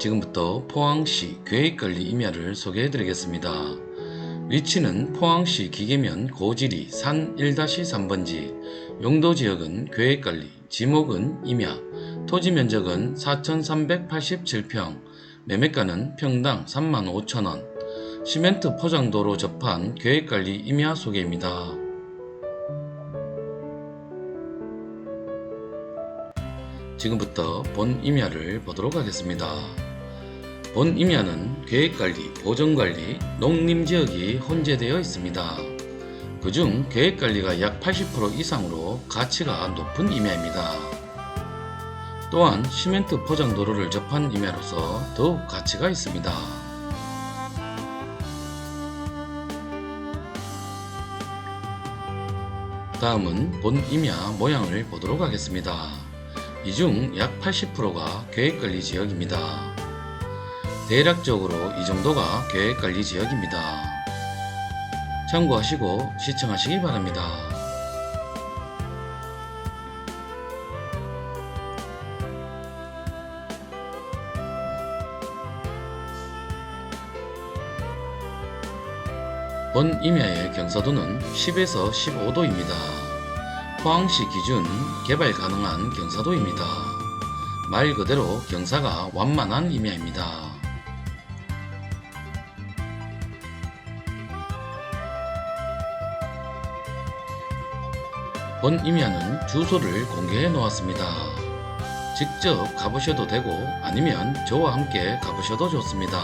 지금부터 포항시 계획관리 임야를 소개해 드리겠습니다. 위치는 포항시 기계면 고지리 산 1-3번지, 용도 지역은 계획관리, 지목은 임야, 토지 면적은 4,387평, 매매가는 평당 35,000원, 시멘트 포장도로 접한 계획관리 임야 소개입니다. 지금부터 본 임야를 보도록 하겠습니다. 본 임야는 계획관리, 보전관리, 농림지역이 혼재되어 있습니다. 그중 계획관리가 약 80% 이상으로 가치가 높은 임야입니다. 또한 시멘트 포장 도로를 접한 임야로서 더욱 가치가 있습니다. 다음은 본 임야 모양을 보도록 하겠습니다. 이 중 약 80%가 계획관리 지역입니다. 대략적으로 이 정도가 계획관리 지역입니다. 참고하시고 시청하시기 바랍니다. 본 임야의 경사도는 10에서 15도입니다. 포항시 기준 개발 가능한 경사도입니다. 말 그대로 경사가 완만한 임야입니다. 본 임야는 주소를 공개해 놓았습니다. 직접 가보셔도 되고 아니면 저와 함께 가보셔도 좋습니다.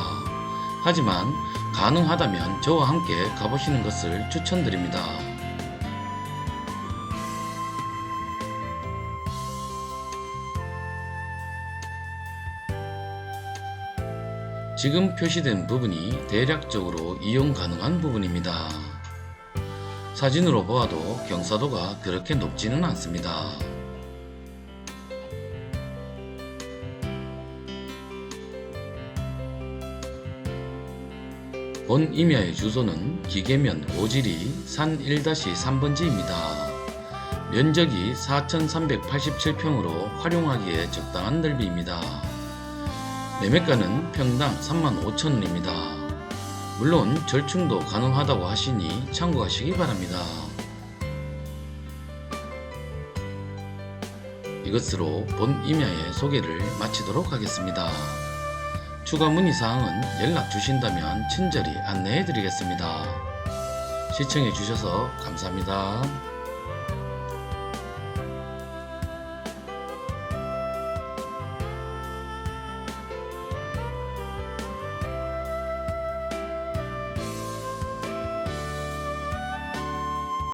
하지만 가능하다면 저와 함께 가보시는 것을 추천드립니다. 지금 표시된 부분이 대략적으로 이용 가능한 부분입니다. 사진으로 보아도 경사도가 그렇게 높지는 않습니다. 본 임야의 주소는 기계면 고지리 산 1-3번지입니다. 면적이 4,387평으로 활용하기에 적당한 넓이입니다. 매매가는 평당 35,000원입니다. 물론 절충도 가능하다고 하시니 참고하시기 바랍니다. 이것으로 본 임야의 소개를 마치도록 하겠습니다. 추가 문의사항은 연락 주신다면 친절히 안내해 드리겠습니다. 시청해 주셔서 감사합니다.